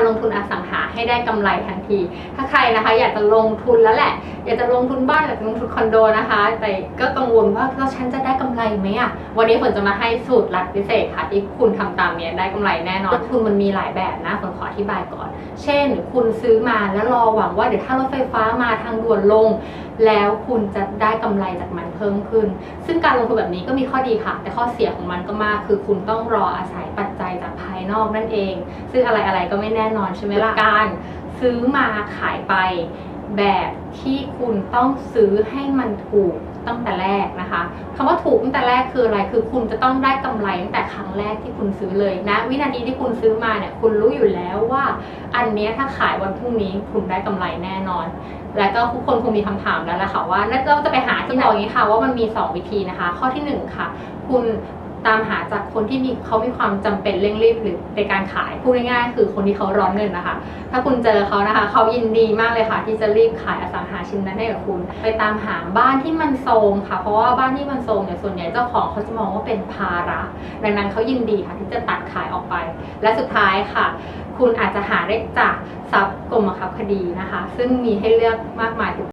การลงทุนอสังหาให้ได้กำไรทันที ถ้าใครนะคะอยากจะลงทุนแล้วแหละ อยากจะลงทุนบ้านอยากจะลงทุนคอนโดนะคะ แต่ก็กังวลว่าแล้วฉันจะได้กำไรไหมอะวันนี้ฝนจะมาให้สูตรลัดพิเศษค่ะ ที่คุณทำตามเนี้ยได้กำไรแน่นอนทุนมันมีหลายแบบนะฝนขออธิบายก่อน เช่น คุณซื้อมาแล้วรอหวังว่าเดี๋ยวถ้ารถไฟฟ้ามาทางด่วนลง แล้วคุณจะได้กำไรจากมันเพิ่มขึ้น ซึ่งการลงทุนแบบนี้ก็มีข้อดีค่ะ แต่ข้อเสียของมันก็มากคือคุณต้องรออาศัยปัจจัยจากภาย นอกนั่นเอง ซึ่งอะไรอะไรๆก็ไม่แน่นอนใช่ไหมล่ะการซื้อมาขายไปแบบที่คุณต้องซื้อให้มันถูกตั้งแต่แรกนะคะคำว่าถูกตั้งแต่แรกคืออะไรคือคุณจะต้องได้กำไรตั้งแต่ครั้งแรกที่คุณซื้อเลยนะ วินาทีที่คุณซื้อมาเนี่ยคุณรู้อยู่แล้วว่า อันเนี้ยถ้าขายวันพรุ่งนี้คุณได้กำไรแน่นอน แล้วก็ทุกคนคงมีคำถามแล้วแหละค่ะว่าแล้วเราจะไปหาที่ไหนอย่างนี้ค่ะว่ามันมี 2 วิธีนะคะ ข้อที่ 1 ค่ะ คุณ ตามหาจากคนที่มีเขามีความจำเป็นเร่งรีบหรือในการขายพูดง่ายๆ คือคนที่เขาร้อนเงินนะคะ ถ้าคุณเจอเขานะคะเขายินดีมากเลยค่ะ ที่จะรีบขายอสังหาชิ้นนั้นให้กับคุณ ไปตามหาบ้านที่มันโทรมค่ะ เพราะว่าบ้านที่มันโทรมเนี่ยส่วนใหญ่เจ้าของเขาจะมองว่าเป็นภาระดังนั้นเขายินดีค่ะที่จะตัดขายออกไป และสุดท้ายค่ะ คุณอาจจะหาได้จากทรัพย์กรมบังคับคดีนะคะ ซึ่งมีให้เลือกมากมาย